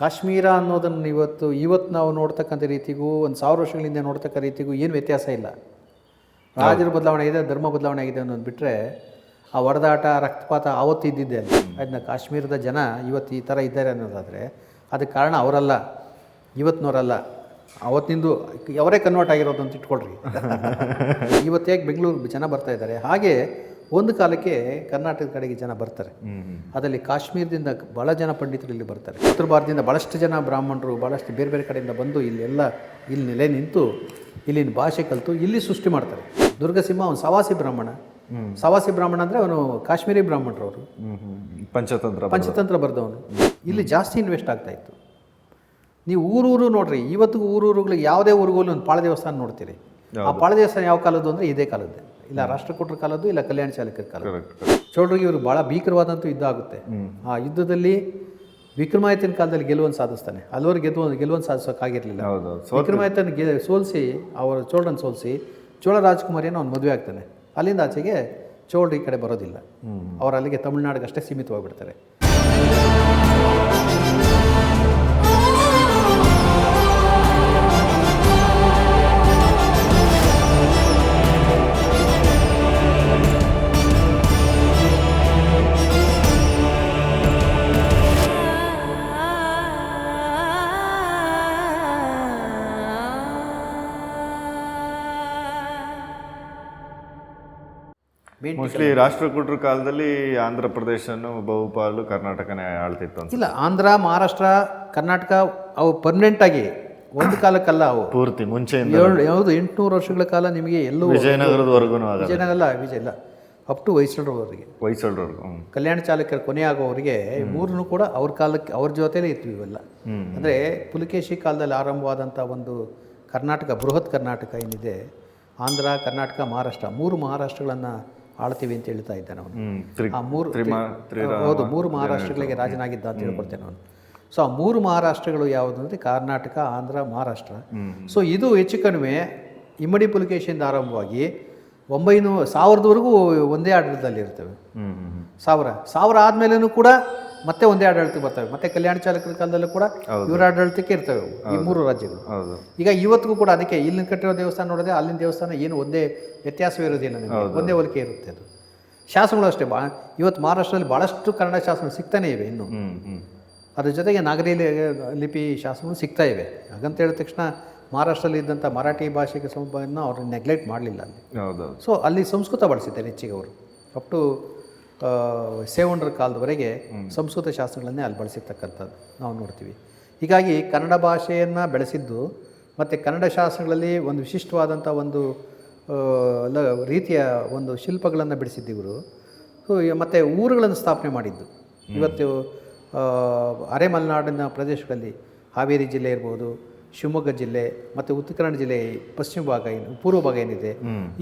ಕಾಶ್ಮೀರ ಅನ್ನೋದನ್ನು ಇವತ್ತು ಇವತ್ತು ನಾವು ನೋಡ್ತಕ್ಕಂಥ ರೀತಿಗೂ ಒಂದು ಸಾವಿರ ವರ್ಷಗಳಿಂದ ನೋಡ್ತಕ್ಕ ರೀತಿಗೂ ಏನು ವ್ಯತ್ಯಾಸ ಇಲ್ಲ. ರಾಜರ ಬದಲಾವಣೆ ಆಗಿದೆ ಧರ್ಮ ಬದಲಾವಣೆ ಆಗಿದೆ ಅನ್ನೋದು ಬಿಟ್ಟರೆ ಆ ಹೊಡೆದಾಟ ರಕ್ತಪಾತ ಆವತ್ತು ಇದ್ದಿದ್ದೆ ಅಲ್ಲಿ. ಅದನ್ನ ಕಾಶ್ಮೀರದ ಜನ ಇವತ್ತು ಈ ಥರ ಇದ್ದಾರೆ ಅನ್ನೋದಾದರೆ ಅದಕ್ಕೆ ಕಾರಣ ಅವರಲ್ಲ. ಇವತ್ತಿನವರಲ್ಲ. ಅವತ್ತಿಂದು ಅವರೇ ಕನ್ವರ್ಟ್ ಆಗಿರೋದು ಅಂತ ಇಟ್ಕೊಳ್ರಿ. ಇವತ್ತು ಹೇಗೆ ಬೆಂಗಳೂರು ಜನ ಬರ್ತಾ ಇದ್ದಾರೆ ಹಾಗೆ ಒಂದು ಕಾಲಕ್ಕೆ ಕರ್ನಾಟಕದ ಕಡೆಗೆ ಜನ ಬರ್ತಾರೆ. ಅದರಲ್ಲಿ ಕಾಶ್ಮೀರದಿಂದ ಭಾಳ ಜನ ಪಂಡಿತರು ಇಲ್ಲಿ ಬರ್ತಾರೆ. ಉತ್ತರ ಭಾರತದಿಂದ ಭಾಳಷ್ಟು ಜನ ಬ್ರಾಹ್ಮಣರು ಭಾಳಷ್ಟು ಬೇರೆ ಬೇರೆ ಕಡೆಯಿಂದ ಬಂದು ಇಲ್ಲೆಲ್ಲ ಇಲ್ಲಿ ನೆಲೆ ನಿಂತು ಇಲ್ಲಿನ ಭಾಷೆ ಕಲಿತು ಇಲ್ಲಿ ಸೃಷ್ಟಿ ಮಾಡ್ತಾರೆ. ದುರ್ಗಸಿಂಹ ಅವನು ಸವಾಸಿ ಬ್ರಾಹ್ಮಣ. ಸವಾಸಿ ಬ್ರಾಹ್ಮಣ ಅಂದರೆ ಅವನು ಕಾಶ್ಮೀರಿ ಬ್ರಾಹ್ಮಣರು ಅವರು ಪಂಚತಂತ್ರ ಪಂಚತಂತ್ರ ಬರೆದವನು. ಇಲ್ಲಿ ಜಾಸ್ತಿ ಇನ್ವೆಸ್ಟ್ ಆಗ್ತಾ ಇತ್ತು. ನೀವು ಊರೂರು ನೋಡ್ರಿ ಇವತ್ತಿಗೂ ಊರೂರುಗಳಿಗೆ ಯಾವುದೇ ಊರುಗಳಲ್ಲಿ ಒಂದು ಪಾಳ ದೇವಸ್ಥಾನ ನೋಡ್ತೀರಿ. ಆ ಪಾಳ ದೇವಸ್ಥಾನ ಯಾವ ಕಾಲದ್ದು ಅಂದರೆ ಇದೇ ಕಾಲದ್ದೇ. ಇಲ್ಲ ರಾಷ್ಟ್ರಕೂಟರ ಕಾಲದ್ದು ಇಲ್ಲ ಕಲ್ಯಾಣ ಚಾಲಕರ ಕಾಲ ಚೌಡ್ರಿಗೆ ಚೋಳರಿಗೆ ಇವರು ಭಾಳ ಭೀಕರವಾದಂಥ ಯುದ್ಧ ಆಗುತ್ತೆ ಆ ಯುದ್ಧದಲ್ಲಿ ವಿಕ್ರಮಾದಿತ್ಯನ ಕಾಲದಲ್ಲಿ ಗೆಲುವನ್ನು ಸಾಧಿಸ್ತಾನೆ. ಹಲವರು ಗೆದ್ದು ಗೆಲುವನ್ನು ಸಾಧಿಸೋಕ್ಕಾಗಿರಲಿಲ್ಲ. ವಿಕ್ರಮಾಯತನ ವಿಕ್ರಮಾದಿತ್ಯನ ಗೆ ಸೋಲಿಸಿ ಅವರ ಚೋಳನ ಸೋಲಿಸಿ ಚೋಳ ರಾಜ್ಕುಮಾರಿಯನ್ನು ಅವ್ನು ಮದುವೆ ಆಗ್ತಾನೆ. ಅಲ್ಲಿಂದ ಆಚೆಗೆ ಚೋಳರು ಈ ಕಡೆ ಬರೋದಿಲ್ಲ. ಅವರು ಅಲ್ಲಿಗೆ ತಮಿಳ್ನಾಡಿಗೆ ಅಷ್ಟೇ ಸೀಮಿತವಾಗಿಬಿಡ್ತಾರೆ. ಮೋಸ್ಟ್ಲಿ ರಾಷ್ಟ್ರಕೂಟರ ಕಾಲದಲ್ಲಿ ಆಂಧ್ರ ಪ್ರದೇಶನು ಬಹುಪಾಲು ಕರ್ನಾಟಕನೇ ಆಳ್ತಿತ್ತು ಅಂತ. ಇಲ್ಲ ಆಂಧ್ರ ಮಹಾರಾಷ್ಟ್ರ ಕರ್ನಾಟಕ ಅವು ಪರ್ಮನೆಂಟ್ ಆಗಿ ಒಂದು ಕಾಲಕ್ಕಲ್ಲ ಅವು. ಪೂರ್ತಿ ಮುಂಚೆ ಏಳು ಯಾವುದು ಎಂಟುನೂರು ವರ್ಷಗಳ ಕಾಲ ನಿಮಗೆ ಎಲ್ಲೂ ವಿಜಯನಗರದವರೆಗೂ ವಿಜಯನಗರ ಅಲ್ಲ ವಿಜಯ ಇಲ್ಲ. Up to ಹೊಯ್ಸಳರವರೆಗೆ ಹೊಯ್ಸಳರವರೆಗೂ. ಕಲ್ಯಾಣ ಚಾಲಕರ ಕೊನೆ ಆಗೋವರಿಗೆ ಮೂರನ್ನು ಕೂಡ ಅವ್ರ ಕಾಲಕ್ಕೆ ಅವ್ರ ಜೊತೆಲೇ ಇರ್ತೀವಿ ಇವೆಲ್ಲ. ಅಂದರೆ ಪುಲಕೇಶಿ ಕಾಲದಲ್ಲಿ ಆರಂಭವಾದಂಥ ಒಂದು ಕರ್ನಾಟಕ ಬೃಹತ್ ಕರ್ನಾಟಕ ಏನಿದೆ ಆಂಧ್ರ ಕರ್ನಾಟಕ ಮಹಾರಾಷ್ಟ್ರ ಮೂರು ಮಹಾರಾಷ್ಟ್ರಗಳನ್ನು ಆಳ್ತೀವಿ ಅಂತ ಹೇಳ್ತಾ ಇದ್ದಾನೆ ಅವನು. ಆ ಮೂರು ಹೌದು ಮೂರು ಮಹಾರಾಷ್ಟ್ರಗಳಿಗೆ ರಾಜನಾಗಿದ್ದ ಅಂತ ಹೇಳ್ಕೊಡ್ತೇನೆ ಅವನು ಸೊ ಆ ಮೂರು ಮಹಾರಾಷ್ಟ್ರಗಳು ಯಾವುದು ಅಂದರೆ ಕರ್ನಾಟಕ ಆಂಧ್ರ ಮಹಾರಾಷ್ಟ್ರ. ಸೊ ಇದು ಹೆಚ್ಚು ಕಡಿಮೆ ಇಮ್ಮಡಿ ಪುಲಿಕೇಶಿಯಿಂದ ಆರಂಭವಾಗಿ ಒಂಬೈನೂರು ಸಾವಿರದವರೆಗೂ ಒಂದೇ ಆಡಳಿತದಲ್ಲಿ ಇರ್ತವೆ. ಸಾವಿರ ಸಾವಿರ ಆದಮೇಲೂ ಕೂಡ ಮತ್ತೆ ಒಂದೇ ಆಡಳಿತಕ್ಕೆ ಬರ್ತವೆ. ಮತ್ತೆ ಕಲ್ಯಾಣ ಚಾಲಕರ ಕಾಲದಲ್ಲೂ ಕೂಡ ಇವರ ಆಡಳಿತಕ್ಕೆ ಇರ್ತವೆ ಈ ಮೂರು ರಾಜ್ಯಗಳು. ಈಗ ಇವತ್ತಿಗೂ ಕೂಡ ಅದಕ್ಕೆ ಇಲ್ಲಿ ಕಟ್ಟಿರೋ ದೇವಸ್ಥಾನ ನೋಡಿದ್ರೆ ಅಲ್ಲಿನ ದೇವಸ್ಥಾನ ಏನು ಒಂದೇ ವ್ಯತ್ಯಾಸವಿರೋದಿಲ್ಲ ನಿಮಗೆ. ಒಂದೇ ಹೋಲಿಕೆ ಇರುತ್ತೆ ಅದು. ಶಾಸನಗಳು ಅಷ್ಟೇ. ಬಾ ಇವತ್ತು ಮಹಾರಾಷ್ಟ್ರದಲ್ಲಿ ಭಾಳಷ್ಟು ಕನ್ನಡ ಶಾಸನಗಳು ಸಿಗ್ತಾನೆ ಇವೆ ಇನ್ನು. ಅದ್ರ ಜೊತೆಗೆ ನಾಗರಿಲಿ ಲಿಪಿ ಶಾಸನಗಳು ಸಿಗ್ತಾ ಇವೆ. ಹಾಗಂತ ಹೇಳಿದ ತಕ್ಷಣ ಮಹಾರಾಷ್ಟ್ರದಲ್ಲಿ ಇದ್ದಂಥ ಮರಾಠಿ ಭಾಷೆಗೆ ಸಂಬಂಧ ಅವ್ರನ್ನ ನೆಗ್ಲೆಕ್ಟ್ ಮಾಡಲಿಲ್ಲ ಅಲ್ಲಿ. ಸೊ ಅಲ್ಲಿ ಸಂಸ್ಕೃತ ಬಳಸಿದ್ದಾರೆ ಹೆಚ್ಚಿಗೆ ಅವರು. ಅಪ್ ಟು ಸೇವಣರ ಕಾಲದವರೆಗೆ ಸಂಸ್ಕೃತ ಶಾಸ್ತ್ರಗಳನ್ನೇ ಅಲ್ಲಿ ಬಳಸಿರ್ತಕ್ಕಂಥದ್ದು ನಾವು ನೋಡ್ತೀವಿ. ಹೀಗಾಗಿ ಕನ್ನಡ ಭಾಷೆಯನ್ನು ಬೆಳೆಸಿದ್ದು ಮತ್ತು ಕನ್ನಡ ಶಾಸ್ತ್ರಗಳಲ್ಲಿ ಒಂದು ವಿಶಿಷ್ಟವಾದಂಥ ಒಂದು ರೀತಿಯ ಒಂದು ಶಿಲ್ಪಗಳನ್ನು ಬಿಡಿಸಿದ್ದು ಇವರು. ಮತ್ತು ಊರುಗಳನ್ನು ಸ್ಥಾಪನೆ ಮಾಡಿದ್ದು. ಇವತ್ತು ಅರೆ ಮಲೆನಾಡಿನ ಪ್ರದೇಶಗಳಲ್ಲಿ ಹಾವೇರಿ ಜಿಲ್ಲೆ ಇರ್ಬೋದು ಶಿವಮೊಗ್ಗ ಜಿಲ್ಲೆ ಮತ್ತು ಉತ್ತರ ಕನ್ನಡ ಜಿಲ್ಲೆ ಪಶ್ಚಿಮ ಭಾಗ ಏನು ಪೂರ್ವ ಭಾಗ ಏನಿದೆ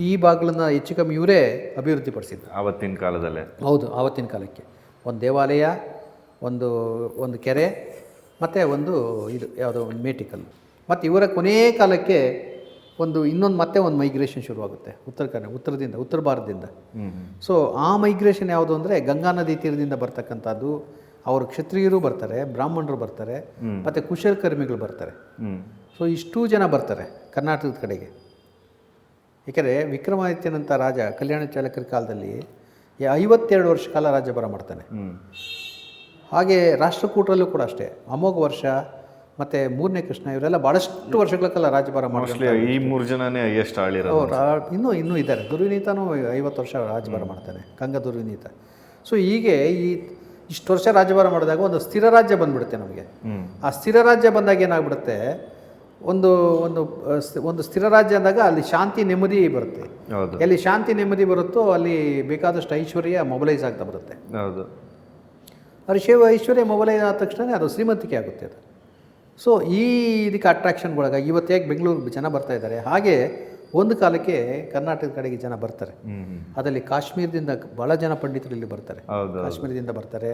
ಈ ಭಾಗಗಳನ್ನ ಹೆಚ್ಚು ಕಮ್ಮಿ ಇವರೇ ಅಭಿವೃದ್ಧಿಪಡಿಸಿದ್ದು ಆವತ್ತಿನ ಕಾಲದಲ್ಲೇ. ಹೌದು ಆವತ್ತಿನ ಕಾಲಕ್ಕೆ. ಒಂದು ದೇವಾಲಯ ಒಂದು ಒಂದು ಕೆರೆ ಮತ್ತು ಒಂದು ಇದು ಯಾವುದೋ ಒಂದು ಮೇಟಿಕಲ್ ಮತ್ತು ಇವರ ಕೊನೆಯ ಕಾಲಕ್ಕೆ ಒಂದು ಇನ್ನೊಂದು ಮತ್ತೆ ಒಂದು ಮೈಗ್ರೇಷನ್ ಶುರುವಾಗುತ್ತೆ ಉತ್ತರ ಕನ್ನಡ ಉತ್ತರದಿಂದ ಉತ್ತರ ಭಾರತದಿಂದ. ಸೊ ಆ ಮೈಗ್ರೇಷನ್ ಯಾವುದು ಅಂದರೆ ಗಂಗಾ ನದಿ ತೀರದಿಂದ ಬರ್ತಕ್ಕಂಥದ್ದು ಅವರು ಕ್ಷತ್ರಿಯರು ಬರ್ತಾರೆ ಬ್ರಾಹ್ಮಣರು ಬರ್ತಾರೆ ಮತ್ತು ಕುಶಲಕರ್ಮಿಗಳು ಬರ್ತಾರೆ. ಸೊ ಇಷ್ಟೂ ಜನ ಬರ್ತಾರೆ ಕರ್ನಾಟಕದ ಕಡೆಗೆ. ಏಕೆಂದರೆ ವಿಕ್ರಮಾದಿತ್ಯನಂಥ ರಾಜ ಕಲ್ಯಾಣ ಚಾಲಕರ ಕಾಲದಲ್ಲಿ ಐವತ್ತೆರಡು ವರ್ಷ ಕಾಲ ರಾಜ್ಯಭಾರ ಮಾಡ್ತಾನೆ. ಹಾಗೆ ರಾಷ್ಟ್ರಕೂಟರಲ್ಲೂ ಕೂಡ ಅಷ್ಟೇ. ಅಮೋಘ ವರ್ಷ ಮತ್ತು ಮೂರನೇ ಕೃಷ್ಣ ಇವರೆಲ್ಲ ಭಾಳಷ್ಟು ವರ್ಷಗಳ ಕಾಲ ರಾಜ್ಯಭಾರ ಮಾಡ್ತಾರೆ ಈ ಮೂರು ಜನನೇ ಎಷ್ಟು ಆಳಿರೋ ಇನ್ನೂ ಇನ್ನೂ ಇದ್ದಾರೆ. ದುರ್ವಿನೀತನೂ ಐವತ್ತು ವರ್ಷ ರಾಜ್ಯಭಾರ ಮಾಡ್ತಾನೆ ಗಂಗಾ ದುರ್ವಿನೀತ. ಸೊ ಹೀಗೆ ಈ ಇಷ್ಟು ವರ್ಷ ರಾಜ್ಯಭಾರ ಮಾಡಿದಾಗ ಒಂದು ಸ್ಥಿರ ರಾಜ್ಯ ಬಂದ್ಬಿಡುತ್ತೆ ನಮಗೆ. ಆ ಸ್ಥಿರ ರಾಜ್ಯ ಬಂದಾಗ ಏನಾಗ್ಬಿಡುತ್ತೆ? ಒಂದು ಒಂದು ಒಂದು ಸ್ಥಿರ ರಾಜ್ಯ ಅಂದಾಗ ಅಲ್ಲಿ ಶಾಂತಿ ನೆಮ್ಮದಿ ಬರುತ್ತೆ. ಎಲ್ಲಿ ಶಾಂತಿ ನೆಮ್ಮದಿ ಬರುತ್ತೋ ಅಲ್ಲಿ ಬೇಕಾದಷ್ಟು ಐಶ್ವರ್ಯ ಮೊಬಲೈಸ್ ಆಗ್ತಾ ಬರುತ್ತೆ. ಹೌದು. ಅದು ಶಿವ ಐಶ್ವರ್ಯ ಮೊಬಲೈಸ್ ಆದ ತಕ್ಷಣ ಅದು ಶ್ರೀಮಂತಿಕೆ ಆಗುತ್ತೆ ಅದು. ಸೊ ಈ ಇದಕ್ಕೆ ಅಟ್ರಾಕ್ಷನ್ಗೊಳಗಾಗಿ ಇವತ್ತು ಹೇಗೆ ಬೆಂಗಳೂರು ಜನ ಬರ್ತಾ ಇದ್ದಾರೆ? ಹಾಗೆ ಒಂದು ಕಾಲಕ್ಕೆ ಕರ್ನಾಟಕದ ಕಡೆಗೆ ಜನ ಬರ್ತಾರೆ. ಅದರಲ್ಲಿ ಕಾಶ್ಮೀರದಿಂದ ಬಹಳ ಜನ ಪಂಡಿತರು ಇಲ್ಲಿ ಬರ್ತಾರೆ. ಕಾಶ್ಮೀರದಿಂದ ಬರ್ತಾರೆ.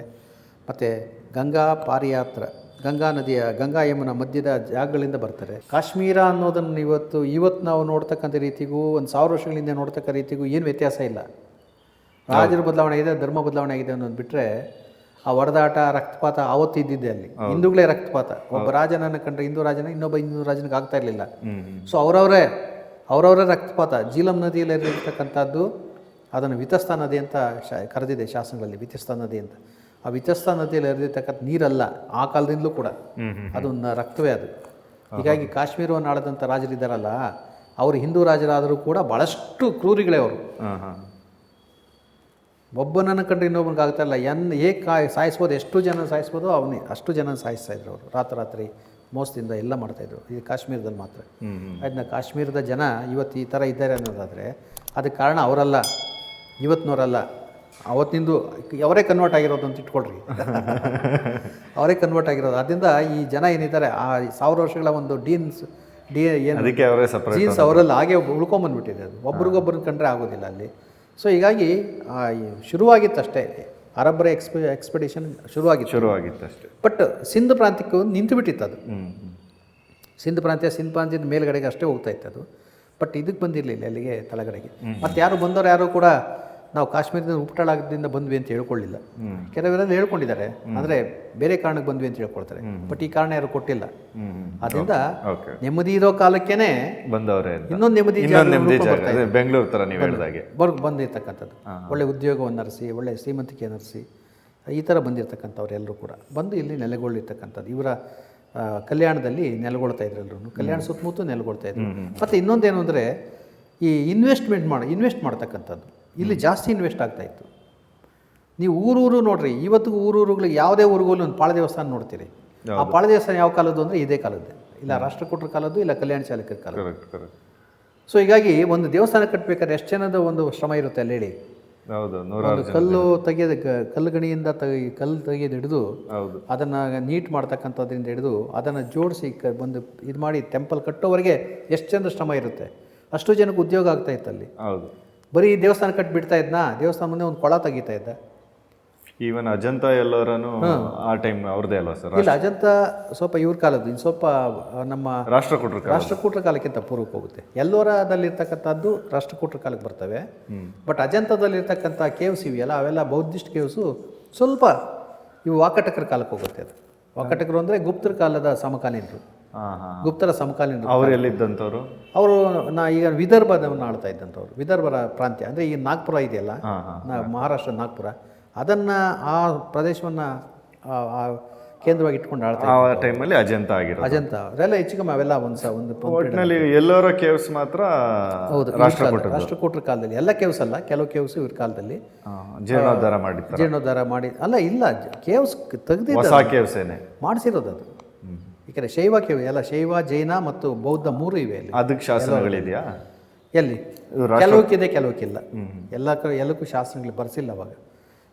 ಮತ್ತು ಗಂಗಾ ಪಾರಿಯಾತ್ರ ಗಂಗಾ ನದಿಯ ಗಂಗಾ ಯಮುನ ಮಧ್ಯದ ಜಾಗಗಳಿಂದ ಬರ್ತಾರೆ. ಕಾಶ್ಮೀರ ಅನ್ನೋದನ್ನು ಇವತ್ತು ಇವತ್ತು ನಾವು ನೋಡ್ತಕ್ಕಂಥ ರೀತಿಗೂ ಒಂದು ಸಾವಿರ ವರ್ಷಗಳಿಂದ ನೋಡ್ತಕ್ಕ ರೀತಿಗೂ ಏನು ವ್ಯತ್ಯಾಸ ಇಲ್ಲ. ರಾಜರ ಬದಲಾವಣೆ ಆಗಿದೆ ಧರ್ಮ ಬದಲಾವಣೆ ಆಗಿದೆ ಅನ್ನೋದು ಬಿಟ್ಟರೆ ಆ ಹೊಡೆದಾಟ ರಕ್ತಪಾತ ಆವತ್ತು ಇದ್ದಿದ್ದೆ ಅಲ್ಲಿ. ಹಿಂದೂಗಳೇ ರಕ್ತಪಾತ. ಒಬ್ಬ ರಾಜನನ್ನು ಕಂಡ್ರೆ ಹಿಂದೂ ರಾಜನ ಇನ್ನೊಬ್ಬ ಹಿಂದೂ ರಾಜನಿಗೆ ಆಗ್ತಾ ಇರಲಿಲ್ಲ. ಸೊ ಅವರವರೇ ಅವರವರೇ ರಕ್ತಪಾತ ಜೀಲಂ ನದಿಯಲ್ಲಿ ಇರತಕ್ಕಂಥದ್ದು ಅದನ್ನು ವಿತಸ್ತಾ ನದಿ ಅಂತ ಶಾ ಕರೆದಿದೆ ಶಾಸನಗಳಲ್ಲಿ ವಿತಸ್ತಾ ನದಿ ಅಂತ. ಆ ವಿತಸ್ತಾ ನದಿಯಲ್ಲಿ ಹರಿದಿರ್ತಕ್ಕಂಥ ನೀರಲ್ಲ ಆ ಕಾಲದಿಂದಲೂ ಕೂಡ. ಅದು ರಕ್ತವೇ ಅದು. ಹೀಗಾಗಿ ಕಾಶ್ಮೀರವನ್ನು ಆಳದಂಥ ರಾಜರಿದ್ದಾರಲ್ಲ ಅವರು ಹಿಂದೂ ರಾಜರಾದರೂ ಕೂಡ ಭಾಳಷ್ಟು ಕ್ರೂರಿಗಳೇ ಅವರು. ಒಬ್ಬನನ್ನು ಕಂಡ್ರೆ ಇನ್ನೊಬ್ಬನಿಗೆ ಆಗ್ತಾ ಇಲ್ಲ. ಎನ್ ಹೇಗೆ ಕಾಯ್ ಸಾಯಿಸ್ಬೋದು ಎಷ್ಟು ಜನ ಸಾಯಿಸ್ಬೋದು ಅವನೇ ಅಷ್ಟು ಜನ ಸಾಯಿಸ್ತಾ ಇದ್ರು ಅವರು ರಾತ್ರಿ ಮೋಸದಿಂದ ಎಲ್ಲ ಮಾಡ್ತಾಯಿದ್ರು ಇದು ಕಾಶ್ಮೀರದಲ್ಲಿ ಮಾತ್ರ. ಅದನ್ನ ಕಾಶ್ಮೀರದ ಜನ ಇವತ್ತು ಈ ಥರ ಇದ್ದಾರೆ ಅನ್ನೋದಾದರೆ ಅದಕ್ಕೆ ಕಾರಣ ಅವರಲ್ಲ ಇವತ್ತಿನವರಲ್ಲ ಅವತ್ತಿಂದು ಅವರೇ ಕನ್ವರ್ಟ್ ಆಗಿರೋದು ಅಂತ ಇಟ್ಕೊಳ್ರಿ. ಅವರೇ ಕನ್ವರ್ಟ್ ಆಗಿರೋದು. ಅದರಿಂದ ಈ ಜನ ಏನಿದ್ದಾರೆ ಆ ಸಾವಿರ ವರ್ಷಗಳ ಒಂದು ಡೀನ್ಸ್ ಡಿ ಏನು ಅದಕ್ಕೆ ಜೀನ್ಸ್ ಅವರಲ್ಲಿ ಹಾಗೆ ಉಳ್ಕೊಂಬಂದ್ಬಿಟ್ಟಿದೆ ಅದು. ಒಬ್ರಿಗೊಬ್ಬರನ್ನ ಕಂಡ್ರೆ ಆಗೋದಿಲ್ಲ ಅಲ್ಲಿ. ಸೊ ಹೀಗಾಗಿ ಶುರುವಾಗಿತ್ತು ಅಷ್ಟೇ ಶುರುವಾಗಿತ್ತಷ್ಟೇ. ಅರಬ್ಬರ ಎಕ್ಸ್ಪೆ ಎಕ್ಸ್ಪೆಡಿಷನ್ ಶುರುವಾಗಿತ್ತು. ಶುರುವಾಗಿತ್ತು ಅಷ್ಟೇ. ಬಟ್ ಸಿಂಧ್ ಪ್ರಾಂತ್ಯಕ್ಕೆ ನಿಂತು ಬಿಟ್ಟಿತ್ತು ಅದು. ಸಿಂಧ್ ಪ್ರಾಂತ್ಯ ಸಿಂಧ್ ಪ್ರಾಂತ್ಯದ ಮೇಲ್ಗಡೆಗೆ ಅಷ್ಟೇ ಹೋಗ್ತಾ ಇತ್ತು ಅದು. ಬಟ್ ಇದಕ್ಕೆ ಬಂದಿರಲಿಲ್ಲ ಅಲ್ಲಿಗೆ ತಳಗಡೆಗೆ. ಮತ್ತು ಯಾರು ಬಂದವರು ಯಾರು ಕೂಡ ನಾವು ಕಾಶ್ಮೀರದಿಂದ ಉಪಟಳಾಗದಿಂದ ಬಂದ್ವಿ ಅಂತ ಹೇಳ್ಕೊಳ್ಳಿಲ್ಲ. ಕೆಲವರೆಲ್ಲ ಹೇಳ್ಕೊಂಡಿದ್ದಾರೆ. ಅಂದರೆ ಬೇರೆ ಕಾರಣಕ್ಕೆ ಬಂದ್ವಿ ಅಂತ ಹೇಳ್ಕೊಳ್ತಾರೆ. ಬಟ್ ಈ ಕಾರಣ ಯಾರು ಕೊಟ್ಟಿಲ್ಲ. ಅದರಿಂದ ನೆಮ್ಮದಿ ಇರೋ ಕಾಲಕ್ಕೇನೆ ಬಂದವರೇ ಇನ್ನೊಂದು ನೆಮ್ಮದಿ ಬೆಂಗಳೂರು ಥರ ನೀವು ಹೇಳಿದಾಗೆ. ಬರ್ಗ್ ಬಂದಿರ್ತಕ್ಕಂಥದ್ದು. ಒಳ್ಳೆ ಉದ್ಯೋಗವನ್ನು ನರೆಸಿ ಒಳ್ಳೆ ಶ್ರೀಮಂತಿಕೆ ನರೆಸಿ ಈ ಥರ ಬಂದಿರತಕ್ಕಂಥವ್ರು ಎಲ್ಲರೂ ಕೂಡ. ಬಂದು ಇಲ್ಲಿ ನೆಲೆಗೊಳ್ಳಿರ್ತಕ್ಕಂಥದ್ದು. ಇವರ ಕಲ್ಯಾಣದಲ್ಲಿ ನೆಲೆಗೊಳ್ತಾ ಇದ್ರು ಎಲ್ಲರೂ. ಕಲ್ಯಾಣ ಸುತ್ತಮುತ್ತ ನೆಲೆಗೊಳ್ತಾ ಇದ್ರು. ಮತ್ತು ಇನ್ನೊಂದೇನು ಅಂದರೆ ಈ ಇನ್ವೆಸ್ಟ್ಮೆಂಟ್ ಮಾಡಿ ಇನ್ವೆಸ್ಟ್ ಮಾಡ್ತಕ್ಕಂಥದ್ದು. ಇಲ್ಲಿ ಜಾಸ್ತಿ ಇನ್ವೆಸ್ಟ್ ಆಗ್ತಾ ಇತ್ತು. ನೀವು ಊರೂರು ನೋಡ್ರಿ ಇವತ್ತಿಗೂ ಊರೂರುಗಳಿಗೆ ಯಾವುದೇ ಊರಿಗೋಲು ಒಂದು ಪಾಳ ದೇವಸ್ಥಾನ ನೋಡ್ತೀರಿ. ಆ ಪಾಳ ದೇವಸ್ಥಾನ ಯಾವ ಕಾಲದ್ದು ಅಂದರೆ ಇದೇ ಕಾಲದ್ದೇ. ಇಲ್ಲ ರಾಷ್ಟ್ರಕೂಟರ ಕಾಲದ್ದು ಇಲ್ಲ ಕಲ್ಯಾಣ ಚಾಲಕರ ಕಾಲ ಸೊ ಹೀಗಾಗಿ ಒಂದು ದೇವಸ್ಥಾನ ಕಟ್ಟಬೇಕಾದ್ರೆ ಎಷ್ಟು ಜನದ ಒಂದು ಶ್ರಮ ಇರುತ್ತೆ ಅಲ್ಲಿ ಹೇಳಿ? ಒಂದು ಕಲ್ಲು ತೆಗೆದ ಕಲ್ಲು ಗಣಿಯಿಂದ ತೆಗಿ ಕಲ್ಲು ತೆಗೆದು ಹಿಡಿದು ಅದನ್ನು ನೀಟ್ ಮಾಡ್ತಕ್ಕಂಥದ್ರಿಂದ ಹಿಡಿದು ಅದನ್ನು ಜೋಡಿಸಿ ಕ ಒಂದು ಇದು ಮಾಡಿ ಟೆಂಪಲ್ ಕಟ್ಟೋವರೆಗೆ ಎಷ್ಟು ಜನದ ಶ್ರಮ ಇರುತ್ತೆ? ಅಷ್ಟು ಜನಕ್ಕೆ ಉದ್ಯೋಗ ಆಗ್ತಾ ಇತ್ತು ಅಲ್ಲಿ. ಹೌದು. ಬರೀ ದೇವಸ್ಥಾನ ಕಟ್ಬಿಡ್ತಾ ಇದ್ನಾ? ದೇವಸ್ಥಾನ ಮುಂದೆ ಒಂದು ಕೊಳ ತೆಗಿತಾ ಇದ್ದ. ಈವನ್ ಅಜಂತಾ ಎಲ್ಲರನು ಆ ಟೈಮ್ ಅವ್ರದೇ ಅಲ್ವಾ ಸರ್? ಇಲ್ಲ ಅಜಂತ ಸ್ವಲ್ಪ ಇವ್ರ ಕಾಲದ್ದು ಇನ್ನು ಸ್ವಲ್ಪ ನಮ್ಮ ರಾಷ್ಟ್ರಕೂಟರ ರಾಷ್ಟ್ರಕೂಟರ ಕಾಲಕ್ಕಿಂತ ಪೂರ್ವಕ್ಕೆ ಹೋಗುತ್ತೆ. ಎಲ್ಲೋರದಲ್ಲಿರ್ತಕ್ಕಂಥದ್ದು ರಾಷ್ಟ್ರಕೂಟರ ಕಾಲಕ್ಕೆ ಬರ್ತವೆ. ಬಟ್ ಅಜಂತದಲ್ಲಿರ್ತಕ್ಕಂಥ ಕೇವ್ಸ್ ಇವೆಯಲ್ಲ ಅವೆಲ್ಲ ಬೌದ್ಧಿಸ್ಟ್ ಕೇವ್ಸು ಸ್ವಲ್ಪ ಇವು ವಾಕಟಕರ ಕಾಲಕ್ಕೆ ಹೋಗುತ್ತೆ ಅದು. ವಾಕಟಕರು ಅಂದರೆ ಗುಪ್ತರ ಕಾಲದ ಸಮಕಾಲೀನರು. ಗುಪ್ತರ ಸಮಕಾಲೀನ ಅವರು ಎಲ್ಲಿದ್ದಂಥವ್ರು ಅವರು ನಾ ಈಗ ವಿದರ್ಭದವನ್ನು ಆಳ್ತಾ ಇದ್ದಂಥವ್ರು. ವಿದರ್ಭರ ಪ್ರಾಂತ್ಯ. ಅಂದರೆ ಈ ನಾಗ್ಪುರ ಇದೆಯಲ್ಲ? ನಾ ಮಹಾರಾಷ್ಟ್ರ ನಾಗ್ಪುರ. ಅದನ್ನು ಆ ಪ್ರದೇಶವನ್ನು ಕೇಂದ್ರವಾಗಿ ಇಟ್ಕೊಂಡು ಆಳ್ತಾ ಆ. ಟೈಮಲ್ಲಿ ಅಜಂತ ಆಗಿರೋ ಅಜಂತ. ಅವರೆಲ್ಲ ಹೆಚ್ಚು ಕಮ್ಮಿ ಅವೆಲ್ಲ ಒಂದು ಸಹ ಒಂದು ಒಟ್ಟಿನಲ್ಲಿ ಎಲ್ಲರ ಕೇವ್ಸ್ ಮಾತ್ರ ಹೌದು ರಾಷ್ಟ್ರಕೂಟ ರಾಷ್ಟ್ರಕೂಟರ ಕಾಲದಲ್ಲಿ. ಎಲ್ಲ ಕೇವ್ಸ್ ಅಲ್ಲ ಕೆಲವು ಕೇವ್ಸ್ ಇವ್ರ ಕಾಲದಲ್ಲಿ. ಜೀರ್ಣೋದ್ಧಾರ ಮಾಡಿ ಜೀರ್ಣೋದ್ಧಾರ ಮಾಡಿ ಅಲ್ಲ ಇಲ್ಲ ಕೇವ್ಸ್ ತೆಗೆದಿದ್ದ ಕೇವ್ಸ್ ಏನೆ ಮಾಡಿಸಿರೋದು ಅದು. ಯಾಕಂದರೆ ಶೈವಕ್ಕೆ ಇವೆ ಎಲ್ಲ ಶೈವ ಜೈನ ಮತ್ತು ಬೌದ್ಧ ಮೂರು ಇವೆ ಅಲ್ಲಿ. ಅದಕ್ಕೆ ಶಾಸನಗಳಿದೆಯಾ? ಎಲ್ಲಿ? ಕೆಲವಕ್ಕಿದೆ ಕೆಲವಕ್ಕಿಲ್ಲ. ಎಲ್ಲ ಎಲ್ಲಕ್ಕೂ ಶಾಸ್ತ್ರಗಳು ಬರೆಸಿಲ್ಲ ಅವಾಗ.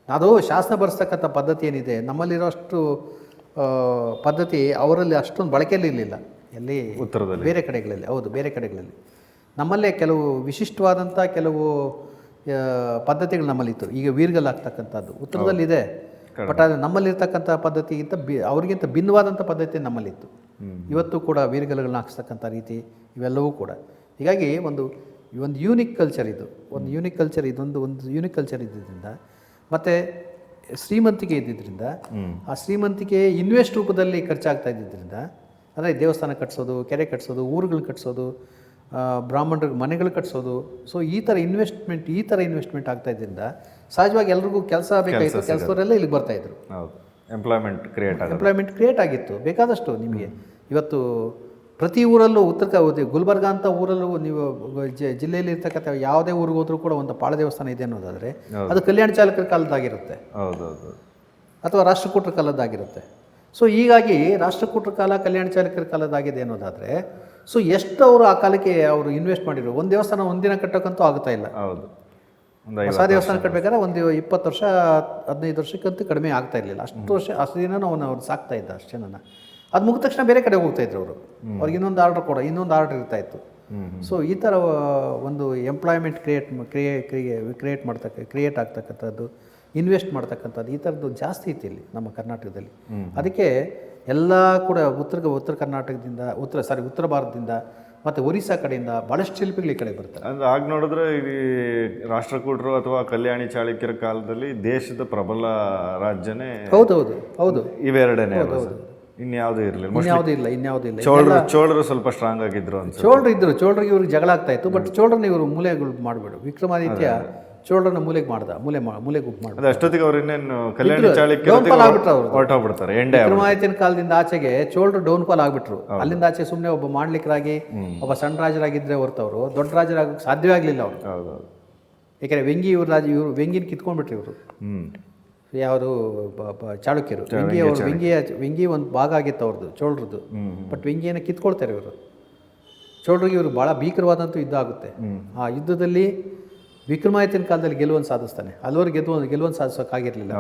ಅದು ಶಾಸನ ಬರೆಸ್ತಕ್ಕಂಥ ಪದ್ಧತಿ ಏನಿದೆ ನಮ್ಮಲ್ಲಿರೋಷ್ಟು ಅಷ್ಟು ಪದ್ಧತಿ ಅವರಲ್ಲಿ ಅಷ್ಟೊಂದು ಬಳಕೆಯಲ್ಲಿ ಇರಲಿಲ್ಲ. ಎಲ್ಲಿ? ಉತ್ತರದಲ್ಲಿ. ಬೇರೆ ಕಡೆಗಳಲ್ಲಿ. ಹೌದು ಬೇರೆ ಕಡೆಗಳಲ್ಲಿ. ನಮ್ಮಲ್ಲೇ ಕೆಲವು ವಿಶಿಷ್ಟವಾದಂಥ ಕೆಲವು ಪದ್ಧತಿಗಳು ನಮ್ಮಲ್ಲಿತ್ತು. ಈಗ ವೀರ್ಗಲ್ ಆಗ್ತಕ್ಕಂಥದ್ದು. ಉತ್ತರದಲ್ಲಿದೆ. ಬಟ್ ಆದರೆ ನಮ್ಮಲ್ಲಿರ್ತಕ್ಕಂಥ ಪದ್ಧತಿಗಿಂತ ಬಿ ಅವ್ರಿಗಿಂತ ಭಿನ್ನವಾದಂಥ ಪದ್ಧತಿ ನಮ್ಮಲ್ಲಿತ್ತು. ಇವತ್ತು ಕೂಡ ವೀರ್ಗಲ್ಗಳನ್ನ ಹಾಕ್ಸ್ತಕ್ಕಂಥ ರೀತಿ ಇವೆಲ್ಲವೂ ಕೂಡ. ಹೀಗಾಗಿ ಒಂದು ಒಂದು ಯೂನಿಕ್ ಕಲ್ಚರ್ ಇದು. ಒಂದು ಯೂನಿಕ್ ಕಲ್ಚರ್ ಇದೊಂದು ಒಂದು ಯೂನಿಕ್ ಕಲ್ಚರ್ ಇದ್ದಿದ್ದರಿಂದ ಮತ್ತು ಶ್ರೀಮಂತಿಕೆ ಇದ್ದಿದ್ದರಿಂದ ಆ ಶ್ರೀಮಂತಿಕೆ ಇನ್ವೆಸ್ಟ್ ರೂಪದಲ್ಲಿ ಖರ್ಚಾಗ್ತಾ ಇದ್ದಿದ್ದರಿಂದ ಅಂದರೆ ದೇವಸ್ಥಾನ ಕಟ್ಸೋದು ಕೆರೆ ಕಟ್ಸೋದು ಊರುಗಳು ಕಟ್ಸೋದು ಬ್ರಾಹ್ಮಣರಿಗೆ ಮನೆಗಳು ಕಟ್ಸೋದು ಸೊ ಈ ಥರ ಇನ್ವೆಸ್ಟ್ಮೆಂಟ್ ಈ ಥರ ಇನ್ವೆಸ್ಟ್ಮೆಂಟ್ ಆಗ್ತಾ ಇದ್ದರಿಂದ ಸಹಜವಾಗಿ ಎಲ್ರಿಗೂ ಕೆಲಸ ಬೇಕಾಗಿತ್ತು ಕೆಲಸದವರೆಲ್ಲ ಇಲ್ಲಿಗೆ ಬರ್ತಾ ಇದ್ರು. ಎಂಪ್ಲಾಯ್ಮೆಂಟ್ ಕ್ರಿಯೇಟ್ ಎಂಪ್ಲಾಯ್ಮೆಂಟ್ ಕ್ರಿಯೇಟ್ ಆಗಿತ್ತು. ಬೇಕಾದಷ್ಟು ನಿಮಗೆ. ಇವತ್ತು ಪ್ರತಿ ಊರಲ್ಲೂ ಉತ್ತರ ಗುಲ್ಬರ್ಗ ಅಂತ ಊರಲ್ಲೂ ನೀವು ಜಿಲ್ಲೆಯಲ್ಲಿ ಇರ್ತಕ್ಕಂಥ ಯಾವುದೇ ಊರಿಗೆ ಹೋದ್ರೂ ಕೂಡ ಒಂದು ಪಾಳ ದೇವಸ್ಥಾನ ಇದೆ ಅನ್ನೋದಾದರೆ ಅದು ಕಲ್ಯಾಣ ಚಾಲಕರ ಕಾಲದಾಗಿರುತ್ತೆ ಅಥವಾ ರಾಷ್ಟ್ರಕೂಟರ ಕಾಲದ್ದಾಗಿರುತ್ತೆ. ಸೊ ಹೀಗಾಗಿ ರಾಷ್ಟ್ರಕೂಟರ ಕಾಲ ಕಲ್ಯಾಣ ಚಾಲಕರ ಕಾಲದಾಗಿದೆ ಅನ್ನೋದಾದರೆ ಸೊ ಎಷ್ಟು ಅವರು ಆ ಕಾಲಕ್ಕೆ ಅವರು ಇನ್ವೆಸ್ಟ್ ಮಾಡಿದ್ರು? ಒಂದು ದೇವಸ್ಥಾನ ಒಂದಿನ ಕಟ್ಟೋಕ್ಕಂತೂ ಆಗ್ತಾ ಇಲ್ಲ. ಹೌದು. ಹೊಸ ದೇವಸ್ಥಾನ ಕಟ್ಟಬೇಕಾದ್ರೆ ಒಂದು ಇಪ್ಪತ್ತು ವರ್ಷ ಹದಿನೈದು ವರ್ಷಕ್ಕಂತೂ ಕಡಿಮೆ ಆಗ್ತಾ ಇರಲಿಲ್ಲ. ಅಷ್ಟು ವರ್ಷ ಅಷ್ಟು ದಿನ ಅವನು ಅವ್ರು ಸಾಕ್ತಾ ಇದ್ದ ಅಷ್ಟು ಜನನ ಅದು ಮುಗಿದ ತಕ್ಷಣ ಬೇರೆ ಕಡೆ ಹೋಗ್ತಾ ಇದ್ರು ಅವರು. ಅವ್ರಿಗೆ ಇನ್ನೊಂದು ಆರ್ಡರ್ ಕೊಡೋ ಇನ್ನೊಂದು ಆರ್ಡರ್ ಇರ್ತಾ ಇತ್ತು. ಸೊ ಈ ಥರ ಒಂದು ಎಂಪ್ಲಾಯ್ಮೆಂಟ್ ಕ್ರಿಯೇಟ್ ಕ್ರಿಯೇ ಕ್ರಿಯೆ ಕ್ರಿಯೇಟ್ ಮಾಡ್ತಕ್ಕ ಕ್ರಿಯೇಟ್ ಆಗ್ತಕ್ಕಂಥದ್ದು ಇನ್ವೆಸ್ಟ್ ಮಾಡ್ತಕ್ಕಂಥದ್ದು ಈ ಥರದ್ದು ಜಾಸ್ತಿ ಇತ್ತು ಇಲ್ಲಿ ನಮ್ಮ ಕರ್ನಾಟಕದಲ್ಲಿ. ಅದಕ್ಕೆ ಎಲ್ಲ ಕೂಡ ಉತ್ತರ ಉತ್ತರ ಕರ್ನಾಟಕದಿಂದ ಉತ್ತರ ಸಾರಿ ಉತ್ತರ ಭಾರತದಿಂದ ಮತ್ತು ಒರಿಸ್ಸಾ ಕಡೆಯಿಂದ ಭಾಳಷ್ಟು ಶಿಲ್ಪಿಗಳು ಈ ಕಡೆ ಬರ್ತಾರೆ. ಅಂದ್ರೆ ಆಗ ನೋಡಿದ್ರೆ ಈ ರಾಷ್ಟ್ರಕೂಟರು ಅಥವಾ ಕಲ್ಯಾಣಿ ಚಾಳುಕ್ಯರ ಕಾಲದಲ್ಲಿ ದೇಶದ ಪ್ರಬಲ ರಾಜ್ಯನೇ ಹೌದು ಹೌದು ಹೌದು. ಇವೆರಡನೇ ಇನ್ಯಾವುದೂ ಇರಲಿಲ್ಲ. ಇನ್ಯಾವುದೂ ಇಲ್ಲ ಇನ್ಯಾವುದೂ ಇಲ್ಲ. ಚೋಳರು ಚೋಳರು ಸ್ವಲ್ಪ ಸ್ಟ್ರಾಂಗ್ ಆಗಿದ್ರು ಅಂತ ಚೋಳರು ಇದ್ರು ಚೋಳರಿಗೆ ಇವ್ರಿಗೆ ಜಗಳ ಆಗ್ತಾ ಇತ್ತು ಬಟ್ ಚೋಳರನ್ನ ಇವರು ಮೂಲೆಗಳು ಮಾಡಬೇಡ ವಿಕ್ರಮಾದಿತ್ಯ ಚೋಳರನ್ನ ಮೂಲೆಗೆ ಮಾಡ್ದ ಮೂಲೆ ಮೂಲೆ ಮೂಲೆಗೆ ಗುಂಪು ಮಾಡ್ದ ಅಷ್ಟೊತ್ತಿಗೆ ಅವ್ರು ಇನ್ನೇನು ಕಲ್ಯಾಣ ಚಾಳುಕ್ಯರ ಡೌನ್ಫಾಲ್ ಆಗ್ಬಿಟ್ರು ಅವರು ಹೊರಟೋಗ್ಬಿಡ್ತಾರೆ ಎಂಡೆ ವಿಕ್ರಮಾದಿತ್ಯನ ಕಾಲದಿಂದ ಆಚೆಗೆ ಚೋಳರು ಡೌನ್ಫಾಲ್ ಆಗ್ಬಿಟ್ರು. ಅಲ್ಲಿಂದ ಆಚೆ ಸುಮ್ಮನೆ ಒಬ್ಬ ಮಾಡ್ಲಿಕ್ಕರಾಗಿ ಒಬ್ಬ ಸಣ್ಣ ರಾಜರಾಗಿದ್ರೆ ಹೊರ್ತವ್ರು ದೊಡ್ಡ ರಾಜರಾಗಿ ಸಾಧ್ಯವೇ ಆಗಲಿಲ್ಲ ಅವರು. ಏಕೆಂದರೆ ಯಾಕಂದ್ರೆ ವೆಂಗಿ ಇವ್ರ ರಾಜ ಇವರು ವೆಂಗಿನ ಕಿತ್ಕೊಂಡ್ಬಿಟ್ರು ಇವರು. ಯಾವುದು ಚಾಳುಕ್ಯರು. ವೆಂಗಿ ಅವರು ವೆಂಗಿಯ ವೆಂಗಿ ಒಂದು ಭಾಗ ಆಗಿತ್ತು ಅವ್ರದ್ದು ಚೋಳರದ್ದು. ಬಟ್ ವೆಂಗಿಯನ್ನು ಕಿತ್ಕೊಳ್ತಾರೆ ಇವರು. ಚೋಳರಿಗೆ ಇವರು ಭಾಳ ಭೀಕರವಾದಂಥ ಯುದ್ಧ ಆಗುತ್ತೆ. ಆ ಯುದ್ಧದಲ್ಲಿ ವಿಕ್ರಮಾದಿತ್ಯನ ಕಾಲದಲ್ಲಿ ಗೆಲುವನ್ನು ಸಾಧಿಸ್ತಾನೆ. ಅಲ್ಲಿವರೆಗೆ ಗೆದ್ದು ಗೆಲುವನ್ನು ಸಾಧಿಸೋಕ್ಕಾಗಿರಲಿಲ್ಲ.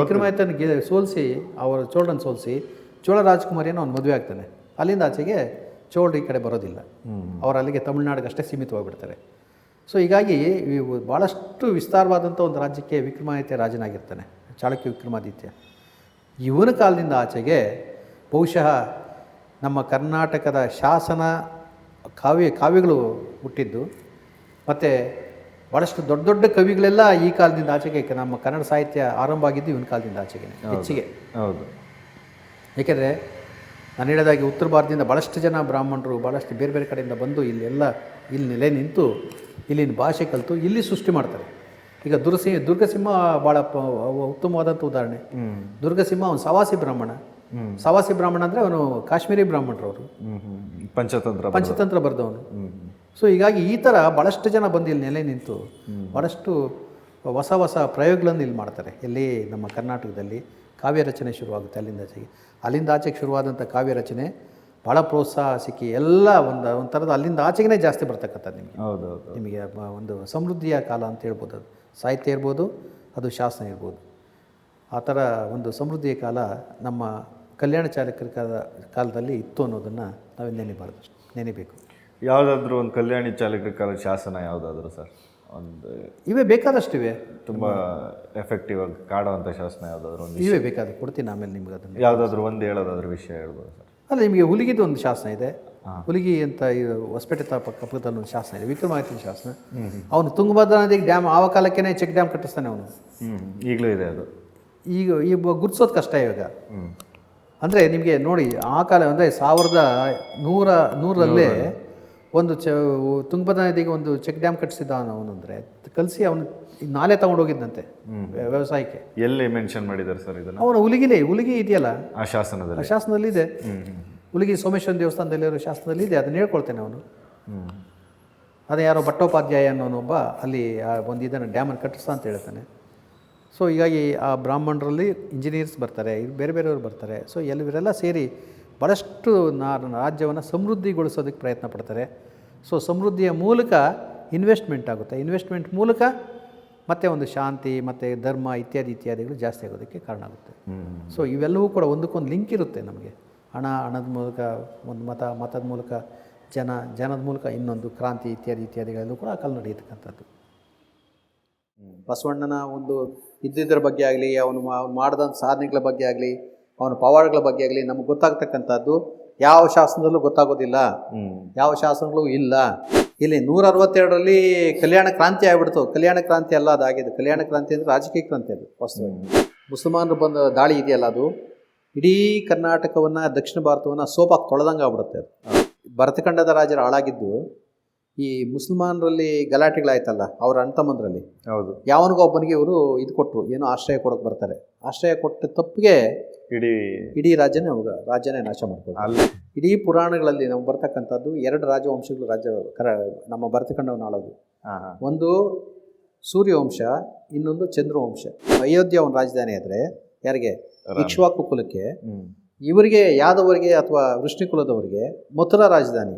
ವಿಕ್ರಮಾದಿತ್ಯನ ಗೆ ಸೋಲಿಸಿ ಅವರ ಚೋಳನ ಸೋಲಿಸಿ ಚೋಳ ರಾಜ್ಕುಮಾರಿಯನ್ನು ಅವ್ನು ಮದುವೆ ಆಗ್ತಾನೆ. ಅಲ್ಲಿಂದ ಆಚೆಗೆ ಚೋಳರು ಈ ಕಡೆ ಬರೋದಿಲ್ಲ. ಅವರು ಅಲ್ಲಿಗೆ ತಮಿಳುನಾಡಿಗೆ ಅಷ್ಟೇ ಸೀಮಿತವಾಗಿಬಿಡ್ತಾರೆ ಸೊ ಹೀಗಾಗಿ ಭಾಳಷ್ಟು ವಿಸ್ತಾರವಾದಂಥ ಒಂದು ರಾಜ್ಯಕ್ಕೆ ವಿಕ್ರಮಾದಿತ್ಯ ರಾಜನಾಗಿರ್ತಾನೆ. ಚಾಳುಕ್ಯ ವಿಕ್ರಮಾದಿತ್ಯ. ಇವನ ಕಾಲದಿಂದ ಆಚೆಗೆ ಬಹುಶಃ ನಮ್ಮ ಕರ್ನಾಟಕದ ಶಾಸನ ಕಾವ್ಯ ಕಾವ್ಯಗಳು ಹುಟ್ಟಿದ್ದು. ಮತ್ತು ಭಾಳಷ್ಟು ದೊಡ್ಡ ದೊಡ್ಡ ಕವಿಗಳೆಲ್ಲ ಈ ಕಾಲದಿಂದ ಆಚೆಗೆ ನಮ್ಮ ಕನ್ನಡ ಸಾಹಿತ್ಯ ಆರಂಭ ಆಗಿದ್ದು ಇವನ ಕಾಲದಿಂದ ಆಚೆಗೆ ಹೆಚ್ಚಿಗೆ. ಹೌದು. ಏಕೆಂದರೆ ನಾನು ಹೇಳಿದಾಗೆ ಉತ್ತರ ಭಾರತದಿಂದ ಭಾಳಷ್ಟು ಜನ ಬ್ರಾಹ್ಮಣರು ಭಾಳಷ್ಟು ಬೇರೆ ಬೇರೆ ಕಡೆಯಿಂದ ಬಂದು ಇಲ್ಲೆಲ್ಲ ಇಲ್ಲಿ ನೆಲೆ ನಿಂತು ಇಲ್ಲಿನ ಭಾಷೆ ಕಲಿತು ಇಲ್ಲಿ ಸೃಷ್ಟಿ ಮಾಡ್ತಾರೆ. ಈಗ ದುರ್ಸಿ ದುರ್ಗಸಿಂಹ ಭಾಳ ಉತ್ತಮವಾದಂಥ ಉದಾಹರಣೆ. ದುರ್ಗಸಿಂಹ ಅವನು ಸವಾಸಿ ಬ್ರಾಹ್ಮಣ. ಸವಾಸಿ ಬ್ರಾಹ್ಮಣ ಅಂದರೆ ಅವನು ಕಾಶ್ಮೀರಿ ಬ್ರಾಹ್ಮಣರು ಅವರು ಪಂಚತಂತ್ರ ಪಂಚತಂತ್ರ ಬರೆದವನು. ಸೊ ಹೀಗಾಗಿ ಈ ಥರ ಭಾಳಷ್ಟು ಜನ ಬಂದು ಇಲ್ಲಿ ನೆಲೆ ನಿಂತು ಭಾಳಷ್ಟು ಹೊಸ ಹೊಸ ಪ್ರಯೋಗಗಳನ್ನು ಇಲ್ಲಿ ಮಾಡ್ತಾರೆ. ಇಲ್ಲಿ ನಮ್ಮ ಕರ್ನಾಟಕದಲ್ಲಿ ಕಾವ್ಯ ರಚನೆ ಶುರುವಾಗುತ್ತೆ ಅಲ್ಲಿಂದ ಆಚೆಗೆ. ಅಲ್ಲಿಂದ ಆಚೆಗೆ ಶುರುವಾದಂಥ ಕಾವ್ಯ ರಚನೆ ಭಾಳ ಪ್ರೋತ್ಸಾಹ ಸಿಕ್ಕಿ ಎಲ್ಲ ಒಂದು ಒಂಥರದ ಅಲ್ಲಿಂದ ಆಚೆಗೆ ಜಾಸ್ತಿ ಬರ್ತಕ್ಕಂಥದ್ದು ನಿಮಗೆ. ಹೌದು ನಿಮಗೆ ಒಂದು ಸಮೃದ್ಧಿಯ ಕಾಲ ಅಂತ ಹೇಳ್ಬೋದು ಅದು. ಸಾಹಿತ್ಯ ಇರ್ಬೋದು ಅದು ಶಾಸನ ಇರ್ಬೋದು. ಆ ಥರ ಒಂದು ಸಮೃದ್ಧಿಯ ಕಾಲ ನಮ್ಮ ಕಲ್ಯಾಣ ಚಾಲಕರ ಕಾಲದಲ್ಲಿ ಇತ್ತು ಅನ್ನೋದನ್ನು ನಾವು ನೆನೆಬಾರ್ದು ನೆನೆಬೇಕು. ಯಾವುದಾದ್ರೂ ಒಂದು ಕಲ್ಯಾಣಿ ಚಾಲಕರ ಕಾಲದ ಶಾಸನ ಯಾವುದಾದ್ರೂ ಸರ್? ಒಂದು ಇವೇ ಬೇಕಾದಷ್ಟಿವೆ ತುಂಬ ಎಫೆಕ್ಟಿವ್ ಆಗಿ ಕಾಡುವಂಥ ಶಾಸನ ಯಾವುದಾದ್ರು ಒಂದು ಇವೇ ಬೇಕಾದ ಕೊಡ್ತೀನಿ ಆಮೇಲೆ ನಿಮ್ಗೆ ಅದನ್ನು. ಯಾವುದಾದ್ರೂ ಒಂದು ಹೇಳೋದಾದ್ರೂ ವಿಷಯ ಹೇಳ್ಬೋದು ಸರ್? ಅಲ್ಲ ನಿಮಗೆ ಹುಲಿಗಿದು ಒಂದು ಶಾಸನ ಇದೆ. ಹುಲಿಗಿ ಅಂತ ಈ ಹೊಸಪೇಟೆ ತಾ ಪಕ್ಕ ಪಕ್ಕದಲ್ಲಿ ಒಂದು ಶಾಸನ ಇದೆ. ವಿಕ್ರಮಾದಿತ್ಯನ ಶಾಸನ. ಅವನು ತುಂಗಭದ್ರಾ ನದಿಗೆ ಡ್ಯಾಮ್ ಆವ ಕಾಲಕ್ಕೇ ಚೆಕ್ ಡ್ಯಾಮ್ ಕಟ್ಟಿಸ್ತಾನೆ ಅವನು. ಈಗಲೂ ಇದೆ ಅದು. ಈಗ ಈ ಗುರ್ಸೋದು ಕಷ್ಟ ಇವಾಗ. ಅಂದರೆ ನಿಮಗೆ ನೋಡಿ ಆ ಕಾಲ ಅಂದರೆ ಸಾವಿರದ ನೂರ ನೂರಲ್ಲೇ. ಒಂದು ಚ ತುಂಗಭದ್ರಾ ನದಿಗೆ ಒಂದು ಚೆಕ್ ಡ್ಯಾಮ್ ಕಟ್ಟಿಸಿದ ಅವನು ಅಂದರೆ. ಕಲಿಸಿ ಅವನು ನಾಲೆ ತಗೊಂಡೋಗಿದ್ದಂತೆ ವ್ಯ- ವ್ಯವಸಾಯಕ್ಕೆ. ಎಲ್ಲಿ ಮೆನ್ಷನ್ ಮಾಡಿದ್ದಾರೆ ಸರ್ ಇದನ್ನು? ಅವನು ಹುಲಿಗಿಲೇ ಹುಲಿಗಿ ಇದೆಯಲ್ಲ? ಆ ಆ ಶಾಸನದಲ್ಲಿ ಶಾಸನದಲ್ಲಿ ಇದೆ ಹುಲಿಗಿ ಸೋಮೇಶ್ವರ ದೇವಸ್ಥಾನದಲ್ಲಿರೋ ಶಾಸನದಲ್ಲಿ ಇದೆ ಅದನ್ನ ಹೇಳ್ಕೊಳ್ತೇನೆ ಅವನು. ಅದೇ ಯಾರೋ ಭಟ್ಟೋಪಾಧ್ಯಾಯ ಅನ್ನೋನೊಬ್ಬ ಅಲ್ಲಿ ಆ ಒಂದು ಇದನ್ನು ಡ್ಯಾಮನ್ನು ಕಟ್ಟಿಸ್ತಾ ಅಂತ ಹೇಳ್ತಾನೆ. ಸೊ ಹೀಗಾಗಿ ಆ ಬ್ರಾಹ್ಮಣರಲ್ಲಿ ಇಂಜಿನಿಯರ್ಸ್ ಬರ್ತಾರೆ ಬೇರೆ ಬೇರೆಯವರು ಬರ್ತಾರೆ. ಸೊ ಎಲ್ಲವರೆಲ್ಲ ಸೇರಿ ಭಾಳಷ್ಟು ನಾ ರಾಜ್ಯವನ್ನು ಸಮೃದ್ಧಿಗೊಳಿಸೋದಕ್ಕೆ ಪ್ರಯತ್ನ ಪಡ್ತಾರೆ. ಸೊ ಸಮೃದ್ಧಿಯ ಮೂಲಕ ಇನ್ವೆಸ್ಟ್ಮೆಂಟ್ ಆಗುತ್ತೆ. ಇನ್ವೆಸ್ಟ್ಮೆಂಟ್ ಮೂಲಕ ಮತ್ತೆ ಒಂದು ಶಾಂತಿ ಮತ್ತು ಧರ್ಮ ಇತ್ಯಾದಿ ಇತ್ಯಾದಿಗಳು ಜಾಸ್ತಿ ಆಗೋದಕ್ಕೆ ಕಾರಣ ಆಗುತ್ತೆ. ಸೊ ಇವೆಲ್ಲವೂ ಕೂಡ ಒಂದಕ್ಕೊಂದು ಲಿಂಕ್ ಇರುತ್ತೆ ನಮಗೆ. ಹಣ ಹಣದ ಮೂಲಕ ಒಂದು ಮತ ಮತದ ಮೂಲಕ ಜನ ಜನದ ಮೂಲಕ ಇನ್ನೊಂದು ಕ್ರಾಂತಿ ಇತ್ಯಾದಿ ಇತ್ಯಾದಿಗಳಲ್ಲೂ ಕೂಡ ಆ ಕಾಲ ನಡೆಯತಕ್ಕಂಥದ್ದು. ಬಸವಣ್ಣನ ಒಂದು ಇದ್ದಿದ್ದರ ಬಗ್ಗೆ ಆಗಲಿ ಅವನು ಅವ್ನು ಮಾಡಿದಂಥ ಸಾಧನೆಗಳ ಬಗ್ಗೆ ಆಗಲಿ ಅವನ ಪವಾಡಗಳ ಬಗ್ಗೆ ಆಗಲಿ ನಮ್ಗೆ ಗೊತ್ತಾಗ್ತಕ್ಕಂಥದ್ದು ಯಾವ ಶಾಸನದಲ್ಲೂ ಗೊತ್ತಾಗೋದಿಲ್ಲ. ಹ್ಞೂ ಯಾವ ಶಾಸನಗಳು ಇಲ್ಲ. ಇಲ್ಲಿ ನೂರ ಅರವತ್ತೆರಡರಲ್ಲಿ ಕಲ್ಯಾಣ ಕ್ರಾಂತಿ ಆಗ್ಬಿಡ್ತು. ಕಲ್ಯಾಣ ಕ್ರಾಂತಿ ಅಲ್ಲ ಅದಾಗಿದೆ ಕಲ್ಯಾಣ ಕ್ರಾಂತಿ ಅಂದರೆ ರಾಜಕೀಯ ಕ್ರಾಂತಿ ಅದು ವಾಸ್ತವವಾಗಿ. ಮುಸಲ್ಮಾನರು ಬಂದ ದಾಳಿ ಇದೆಯಲ್ಲ ಅದು? ಇಡೀ ಕರ್ನಾಟಕವನ್ನು ದಕ್ಷಿಣ ಭಾರತವನ್ನು ಸೋಪಾಗಿ ತೊಳೆದಂಗೆ ಆಗ್ಬಿಡುತ್ತೆ ಅದು. ಭರತಖಂಡದ ರಾಜರು ಹಾಳಾಗಿದ್ದು ಈ ಮುಸಲ್ಮಾನರಲ್ಲಿ ಗಲಾಟೆಗಳಾಯ್ತಲ್ಲ ಅವ್ರ ಅಣ್ತಮ್ಮಂದ್ರಲ್ಲಿ ಹೌದು. ಯಾವನಿಗೋ ಒಬ್ಬನಿಗೆ ಇವರು ಇದು ಕೊಟ್ಟರು ಏನೋ ಆಶ್ರಯ ಕೊಡೋಕೆ ಬರ್ತಾರೆ. ಆಶ್ರಯ ಕೊಟ್ಟ ತಪ್ಪಿಗೆ ಇಡೀ ಇಡೀ ರಾಜ್ಯನೇ ಅವಾಗ ರಾಜ್ಯನೇ ನಾಶ ಅಲ್ಲಿ. ಇಡೀ ಪುರಾಣಗಳಲ್ಲಿ ನಾವು ಬರ್ತಕ್ಕಂಥದ್ದು ಎರಡು ರಾಜವಂಶಗಳು ರಾಜ್ಯ ಕರ ನಮ್ಮ ಭರತಖಂಡವನ್ನು ನಾಳೋದು ಒಂದು ಸೂರ್ಯವಂಶ ಇನ್ನೊಂದು ಚಂದ್ರವಂಶ. ಅಯೋಧ್ಯ ಒಂದು ರಾಜಧಾನಿ ಆದರೆ ಯಾರಿಗೆ? ಇಕ್ಷ್ವಾಕು ಕುಲಕ್ಕೆ ಇವರಿಗೆ ಯಾದವರಿಗೆ ಅಥವಾ ವೃಷ್ಣಿ ಕುಲದವರಿಗೆ ಮಥುರಾ ರಾಜಧಾನಿ.